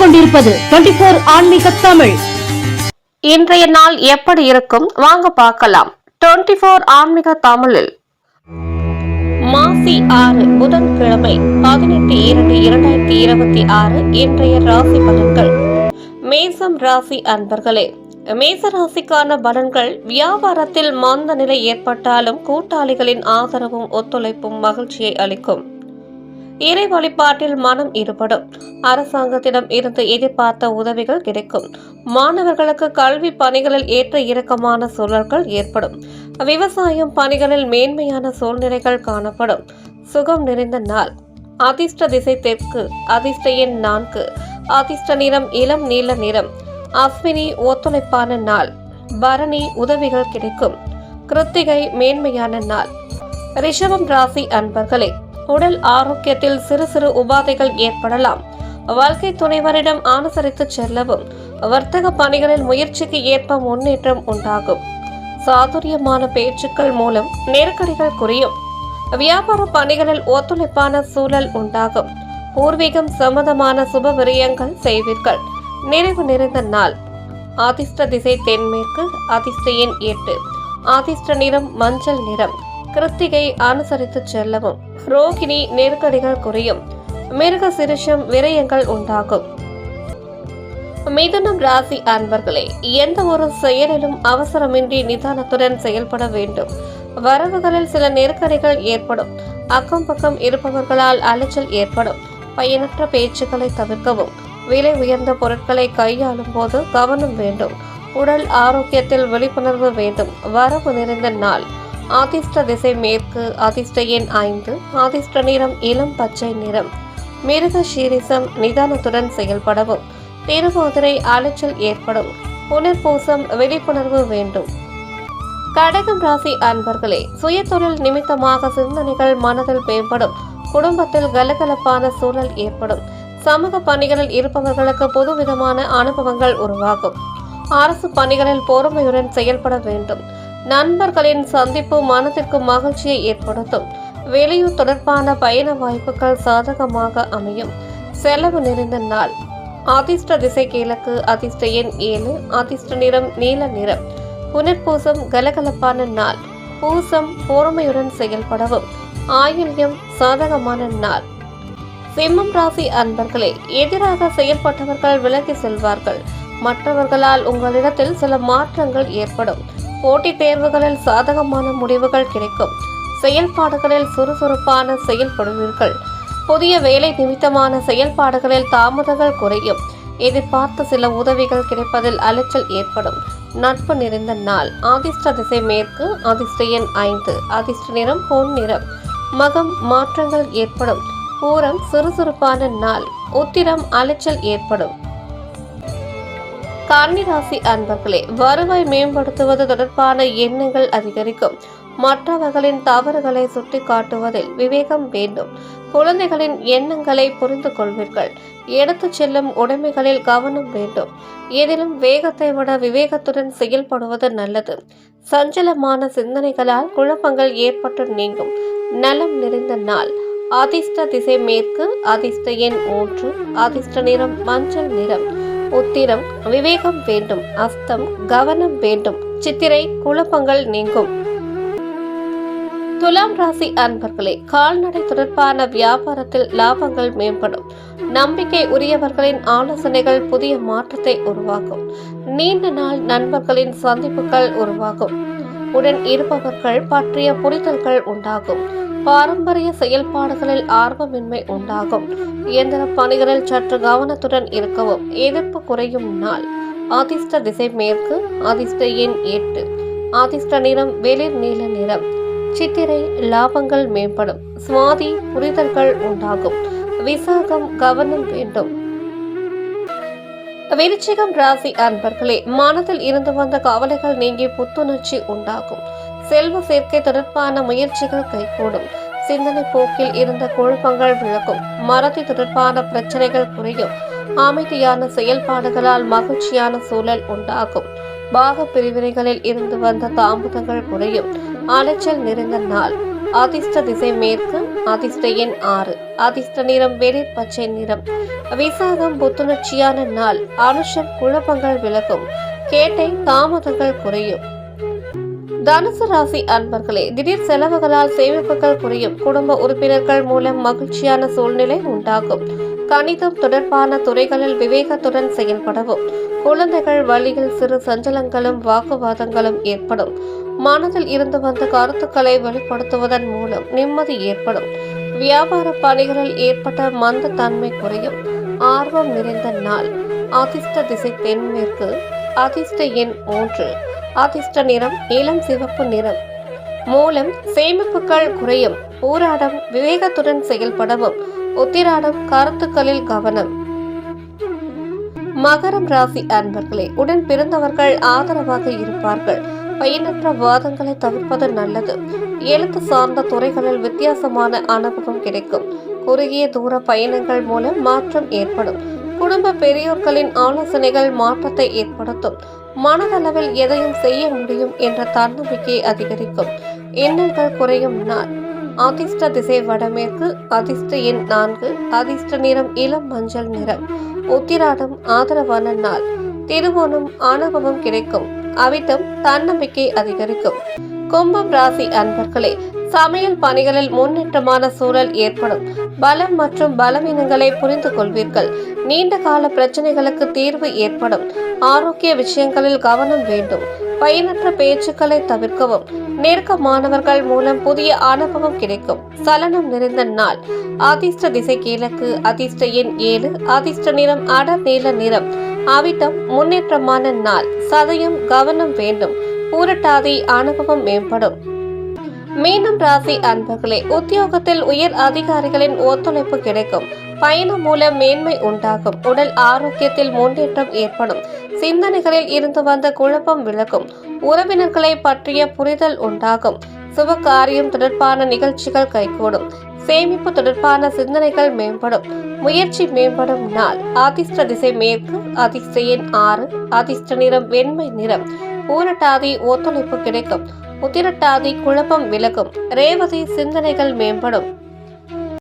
கொண்டிருப்பது twenty four ஆன்மீக தமிழ். இன்றைய நாள் எப்படி இருக்கும்? வாங்க பார்க்கலாம். டுவெண்டி போர் ஆன்மீக தமிழில். மாசி ஆறு புதன்கிழமை பதினெட்டு இரண்டு இரண்டாயிரத்தி இருபத்தி ஆறு இன்றைய ராசி பலன்கள். மேசம் ராசி அன்பர்களே மேச ராசிக்கான பலன்கள் வியாபாரத்தில் மந்த நிலை ஏற்பட்டாலும் கூட்டாளிகளின் ஆதரவும் ஒத்துழைப்பும் மகிழ்ச்சியை அளிக்கும். இறை வழிபாட்டில் மனம் ஈடுபடும். அரசாங்கத்திடம் இருந்து எதிர்பார்த்த உதவிகள் கிடைக்கும். மாணவர்களுக்கு கல்வி பணிகளில் ஏற்ற இறக்கமான சூழல்கள் ஏற்படும். விவசாயம் பணிகளில் மேன்மையான சூழ்நிலைகள் காணப்படும். சுகம் நிறைந்த நாள். அதிர்ஷ்ட திசை தெற்கு அதிர்ஷ்ட எண் நான்கு. அதிர்ஷ்ட நிறம் இளம் நீல நிறம். அஸ்வினி ஒத்துழைப்பான நாள். பரணி உதவிகள் கிடைக்கும். கிருத்திகை மேன்மையான நாள். ரிஷபம் ராசி அன்பர்களே உடல் ஆரோக்கியத்தில் சிறு சிறு உபாதைகள் ஏற்படலாம். வாழ்க்கை துணைவரிடம் அனுசரித்து செல்லவும் வர்த்தக பணிகளில் முயற்சிக்கு ஏற்ப முன்னேற்றம் உண்டாகும். சாதுரியமான பேச்சுக்கள் மூலம் நெருக்கடிகள் குறையும். வியாபார பணிகளில் ஒத்துழைப்பான சூழல் உண்டாகும். பூர்வீகம் சம்பந்தமான சுப விரயங்கள் செய்வீர்கள். நிறைவு நிறைந்த நாள். அதிர்ஷ்ட திசை தென்மேற்கு அதிர்ஷ்ட எண் எட்டு. அதிர்ஷ்ட நிறம் மஞ்சள் நிறம். கிருத்திகை அனுசரித்து செல்லவும். ரோகிணி நெருக்கடிகள் குறையும். மிருக சிறுஷம் விரயங்கள் உண்டாகும். மிதுனம் ராசி அன்பர்களே எந்த ஒரு செயலிலும் அவசரமின்றி நிதானத்துடன் செயல்பட வேண்டும். வரவுகளில் சில நெருக்கடிகள் ஏற்படும். அக்கம் பக்கம் இருப்பவர்களால் அலைச்சல் ஏற்படும். பயனற்ற பேச்சுக்களை தவிர்க்கவும். விலை உயர்ந்த பொருட்களை கையாளும் போது கவனம் வேண்டும். உடல் ஆரோக்கியத்தில் விழிப்புணர்வு வேண்டும். வரவு நிறைந்த நாள். அதிர்ஷ்ட திசை மேற்கு அதிர்ஷ்ட எண் ஐந்து ஆதிஷ்ட நிறம் இளம் பச்சை நிறம். மிருக சீரிசம் நிதானத்துடன் செயல்படவும் திருவாதிரை அலைச்சல் ஏற்படும் புனர்பூசம் விழிப்புணர்வு வேண்டும். கடகம் ராசி அன்பர்களே சுயதொழில் நிமித்தமாக சிந்தனைகள் மனதில் மேம்படும் குடும்பத்தில் கலகலப்பான சூழல் ஏற்படும். சமூக பணிகளில் இருப்பவர்களுக்கு புதுவிதமான அனுபவங்கள் உருவாகும். அரசு பணிகளில் பொறுமையுடன் செயல்பட வேண்டும். நண்பர்களின் சந்திப்பு மனதிற்கு மகிழ்ச்சியை ஏற்படுத்தும். வெளியூர் தொடர்பான பயண வாய்ப்புகள் சாதகமாக அமையும். செலவு நிறைந்த நாள். அதிர்ஷ்ட திசை கிழக்கு அதிர்ஷ்ட எண் ஏழு அதிர்ஷ்ட நிறம் நீல நிறம். புனர்பூசம் கலகலப்பான நாள். பூசம் பொறுமையுடன் செயல்படவும். ஆயுள்யம் சாதகமான நாள். சிம்மம் ராசி அன்பர்களே எதிராக செயல்பட்டவர்கள் விலகி செல்வார்கள். மற்றவர்களால் உங்களிடத்தில் சில மாற்றங்கள் ஏற்படும். போட்டித் தேர்வுகளில் சாதகமான முடிவுகள் கிடைக்கும். செயல்பாடுகளில் சுறுசுறுப்பான செயல்படுவீர்கள். புதிய வேலை நிமித்தமான செயல்பாடுகளில் தாமதங்கள் குறையும். எதிர்பார்த்த சில உதவிகள் கிடைப்பதில் அலைச்சல் ஏற்படும். நட்பு நிறைந்த நாள். அதிர்ஷ்ட திசை மேற்கு அதிர்ஷ்ட எண் ஐந்து. அதிர்ஷ்ட நிறம் பொன் நிறம். மகம் மாற்றங்கள் ஏற்படும். பூரம் சுறுசுறுப்பான நாள். உத்திரம் அலைச்சல் ஏற்படும். கன்னிராசி அன்பர்களே வருவாய் மேம்படுத்துவது தொடர்பான எண்ணங்கள் அதிகரிக்கும். மற்றவர்களின் தவறுகளை சுட்டி காட்டுவதில் விவேகம் வேண்டும். குழந்தைகளின் எண்ணங்களை புரிந்து கொள்வீர்கள். எடுத்துச் செல்லும் உடைமைகளில் கவனம் வேண்டும். எதிலும் வேகத்தை விட விவேகத்துடன் செயல்படுவது நல்லது. சஞ்சலமான சிந்தனைகளால் குழப்பங்கள் ஏற்பட்டு நீங்கும். நலம் நிறைந்த நாள். அதிர்ஷ்ட திசை மேற்கு அதிர்ஷ்ட எண் மூன்று அதிர்ஷ்ட நிறம் மஞ்சள் நிறம். உத்திரம் விவேகம் வேண்டும் அஸ்தம் கவனம் வேண்டும் சித்திரை குழப்பங்கள் நீங்கும். துலாம் ராசி அன்பர்களே கால்நடை தொடர்பான வியாபாரத்தில் லாபங்கள் மேம்படும். நம்பிக்கை உரியவர்களின் ஆலோசனைகள் புதிய மாற்றத்தை உருவாக்கும். நீண்ட நாள் நண்பர்களின் சந்திப்புகள் உருவாகும். உடன் இருப்பவர்கள் பற்றிய புரிதல்கள் உண்டாகும். பாரம்பரிய செயல்பாடுகளில் ஆர்வமின்மை உண்டாகும். இயந்திர பணிகளில் சற்று கவனத்துடன் இருக்கவும் எதிர்ப்பு குறையும் நாள் அதிர்ஷ்ட திசை மேற்கு அதிர்ஷ்ட எண் எட்டு. அதிர்ஷ்ட நிறம் வெளிர் நீல நிறம். சித்திரை லாபங்கள் மேம்படும். சுவாதி புரிதல்கள் உண்டாகும். விசாகம் கவனம் வேண்டும். விருச்சிகம் ராசி அன்பர்களே மனதில் இருந்து வந்த கவலைகள் நீங்கி புத்துணர்ச்சி உண்டாகும். செல்வ சேர்க்கை தொடர்பான முயற்சிகள் கைகூடும். சிந்தனை போக்கில் இருந்த குழப்பங்கள் விளக்கும் மறதி தொடர்பான பிரச்சனைகள் குறையும். அமைதியான செயல்பாடுகளால் மகிழ்ச்சியான சூழல் உண்டாகும். பாக பிரிவினைகளில் இருந்து வந்த தாமதங்கள் குறையும். அலைச்சல் நிறைந்த நாள். அதிர்ஷ்ட திசை மேற்கு அதிர்ஷ்ட எண் ஆறு. அதிர்ஷ்ட நிறம் வெளிர் பச்சை நிறம். விசாகம் புத்துணர்ச்சியான நாள். அனுஷம் குழப்பங்கள் விலகும். கேட்டை தாமதங்கள் குறையும். தனுசு ராசி அன்பர்களே திடீர் செலவுகளால் சேமிப்புகள் குறையும். குடும்ப உறுப்பினர்கள் மூலம் மகிழ்ச்சியான சூழ்நிலை உண்டாகும். கணிதம் தொடர்பான துறைகளில் விவேகத்துடன் செயல்படவும். குழந்தைகள் வழியில் சிறு சஞ்சலங்களும் வாக்குவாதங்களும் ஏற்படும். மனதில் இருந்து வந்த கருத்துக்களை வெளிப்படுத்துவதன் மூலம் நிம்மதி ஏற்படும். வியாபார பணிகளில் ஏற்பட்ட மந்த தன்மை குறையும். ஆர்வம் நிறைந்த நாள். அதிர்ஷ்ட திசை தென்மேற்கு அதிர்ஷ்ட எண் மூன்று. அதிர்ஷ்ட நிறம் நீலம் சிவப்பு நிறம். மூலம் சேமிப்புகள் குறையும் ஊராடம் விவேகத்துடன் செயல்படவும் உத்திராடம் கருத்துக்களில் கவனம். மகரம் ராசி அன்பர்களே உடன் பிறந்தவர்கள் ஆதரவாக இருப்பார்கள். பயனற்ற வாதங்களை தவிர்ப்பது நல்லது. எழுத்து சார்ந்த துறைகளில் வித்தியாசமான அனுபவம் கிடைக்கும். குறுகிய தூர பயணங்கள் மூலம் மாற்றம் ஏற்படும். குடும்ப பெரியோர்களின் ஆலோசனைகள் மாற்றத்தை ஏற்படுத்தும். மனதளவில் எதையும் செய்ய முடியும் என்ற தன்னம்பிக்கை அதிகரிக்கும். எண்ணங்கள் குறையும். நாள் அதிர்ஷ்ட திசை வடமேற்கு அதிர்ஷ்ட எண் நான்கு அதிர்ஷ்ட நிறம் இளம் மஞ்சள் நிறம். உத்திராடம் ஆதரவான நாள். திருவோணம் அனுபவம் கிடைக்கும். அவிட்டம் தன்னம்பிக்கை அதிகரிக்கும். கும்பம் ராசி அன்பர்களே சமையல் பணிகளில் முன்னேற்றமான சூழல் ஏற்படும். பலம் மற்றும் பலவீனங்களை புரிந்து கொள்வீர்கள் நீண்ட கால பிரச்சனைகளுக்கு தீர்வு ஏற்படும். ஆரோக்கிய விஷயங்களில் கவனம் வேண்டும். பயனற்ற பேச்சுக்களை தவிர்க்கவும். நெருக்கமானவர்கள் மூலம் புதிய அனுபவம் கிடைக்கும். சலனம் நிறைந்த நாள். அதிர்ஷ்ட திசை கிழக்கு அதிர்ஷ்ட எண் ஏழு அதிர்ஷ்ட நிறம் அடர் நீல நிறம். அவிட்டம் முன்னேற்றமான நாள். சதயம் கவனம் வேண்டும். பூரட்டாதி அனுபவம் மேம்படும். மீனம் ராசி அன்பர்களே உத்தியோகத்தில் உயர் அதிகாரிகளின் ஒத்துழைப்பு கிடைக்கும். பயணம் மூலம் மேன்மை உண்டாகும். உடல் ஆரோக்கியத்தில் முன்னேற்றம் ஏற்படும். சிந்தனைகளில் இருந்து வந்த குழப்பம் விலகும். உறவினர்களை பற்றிய புரிதல் உண்டாகும். சுப காரியம் தொடர்பான நிகழ்ச்சிகள் கைகூடும். சேமிப்பு தொடர்பான சிந்தனைகள் மேம்படும். முயற்சி மேம்படும் நாள். அதிர்ஷ்ட திசை மேற்கு அதிர்ஷ்ட எண் ஆறு அதிர்ஷ்ட நிறம் வெண்மை நிறம். ஊரட்டாதி ஒத்துழைப்பு கிடைக்கும். உத்திரட்டாதி குழப்பம் விலகும். ரேவதி சிந்தனைகள் மேம்படும்.